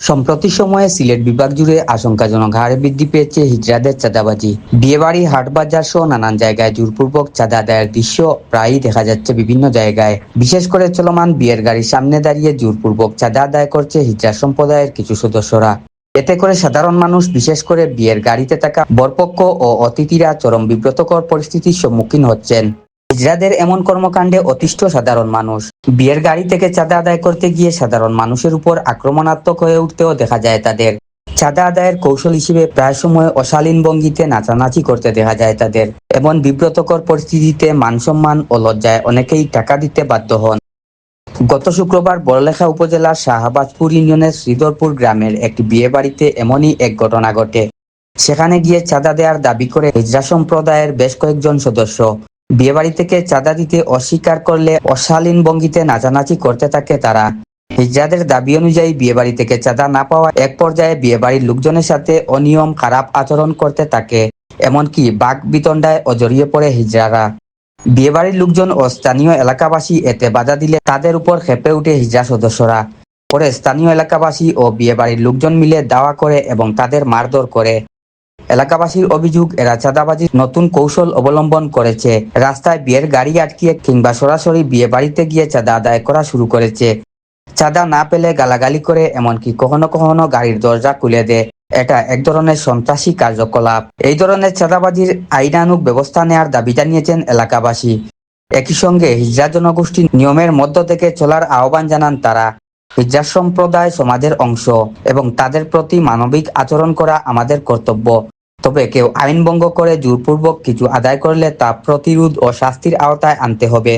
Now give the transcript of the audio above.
সম্প্রতি সময়ে সিলেট বিভাগ জুড়ে আশঙ্কাজনক হারে বৃদ্ধি পেয়েছে হিজড়াদের চাঁদাবাজি। বিয়েবাড়ি, হাটবাজার সহ নানান জায়গায় জোরপূর্বক চাঁদা আদায়ের দৃশ্য প্রায়ই দেখা যাচ্ছে বিভিন্ন জায়গায়। বিশেষ করে চলমান বিয়ের গাড়ির সামনে দাঁড়িয়ে জোরপূর্বক চাঁদা আদায় করছে হিজড়া সম্প্রদায়ের কিছু সদস্যরা। এতে করে সাধারণ মানুষ, বিশেষ করে বিয়ের গাড়িতে থাকা বরপক্ষ ও অতিথিরা চরম বিব্রতকর পরিস্থিতির সম্মুখীন হচ্ছেন। হিজড়াদের এমন কর্মকাণ্ডে অতিষ্ঠ সাধারণ মানুষ। বিয়ের গাড়ি থেকে চাঁদা আদায় করতে গিয়ে সাধারণ মানুষের উপর আক্রমণাত্মক হয়ে উঠতেও দেখা যায় তাদের। চাঁদা আদায়ের কৌশল হিসেবে প্রায় সময় অশালীন ভঙ্গিতে নাচানাচি করতে দেখা যায় তাদের। এমন বিব্রতকর পরিস্থিতিতে মানসম্মান ও লজ্জায় অনেকেই টাকা দিতে বাধ্য হন। গত শুক্রবার বড়লেখা উপজেলার শাহবাজপুর ইউনিয়নের শ্রীধরপুর গ্রামের একটি বিয়ে বাড়িতে এমনই এক ঘটনা ঘটে। সেখানে গিয়ে চাঁদা দেওয়ার দাবি করে হিজরা সম্প্রদায়ের বেশ কয়েকজন সদস্য বিয়েবাড়ি থেকে চাঁদা দিতে অস্বীকার করলে অশালীন ভঙ্গিতে নাচানাচি করতে থাকে তারা। হিজড়াদের দাবি অনুযায়ী বিয়েবাড়ি থেকে চাঁদা না পাওয়া এক পর্যায়ে বিয়েবাড়ির লোকজনের সাথে অনিয়ম, খারাপ আচরণ করতে থাকে, এমনকি বাঘ বিতণ্ডায় অজড়িয়ে জড়িয়ে পড়ে হিজড়ারা বিয়েবাড়ির লোকজন ও স্থানীয় এলাকাবাসী এতে বাধা দিলে তাদের উপর খেপে উঠে হিজড়া সদস্যরা। পরে স্থানীয় এলাকাবাসী ও বিয়েবাড়ির লোকজন মিলে দাওয়া করে এবং তাদের মারধর করে। এলাকাবাসীর অভিযোগ, এরা চাঁদাবাজির নতুন কৌশল অবলম্বন করেছে। রাস্তায় বিয়ের গাড়ি আটকিয়ে কিংবা সরাসরি বিয়ে বাড়িতে গিয়ে চাঁদা আদায় করা শুরু করেছে। চাঁদা না পেলে গালাগালি করে, এমনকি কখনো কখনো গাড়ির দরজা খুলে দেয়। এটা এক ধরনের সন্ত্রাসী কার্যকলাপ। এই ধরনের চাঁদাবাজির আইনানুগ ব্যবস্থা নেওয়ার দাবি জানিয়েছেন এলাকাবাসী। একই সঙ্গে হিজড়া জনগোষ্ঠীর নিয়মের মধ্য থেকে চলার আহ্বান জানান তারা। হিজড়া সম্প্রদায় সমাজের অংশ এবং তাদের প্রতি মানবিক আচরণ করা আমাদের কর্তব্য। তবে কেউ আইন ভঙ্গ করে জোরপূর্বক কিছু আদায় করলে তা প্রতিরোধ ও শাস্তির আওতায় আনতে হবে।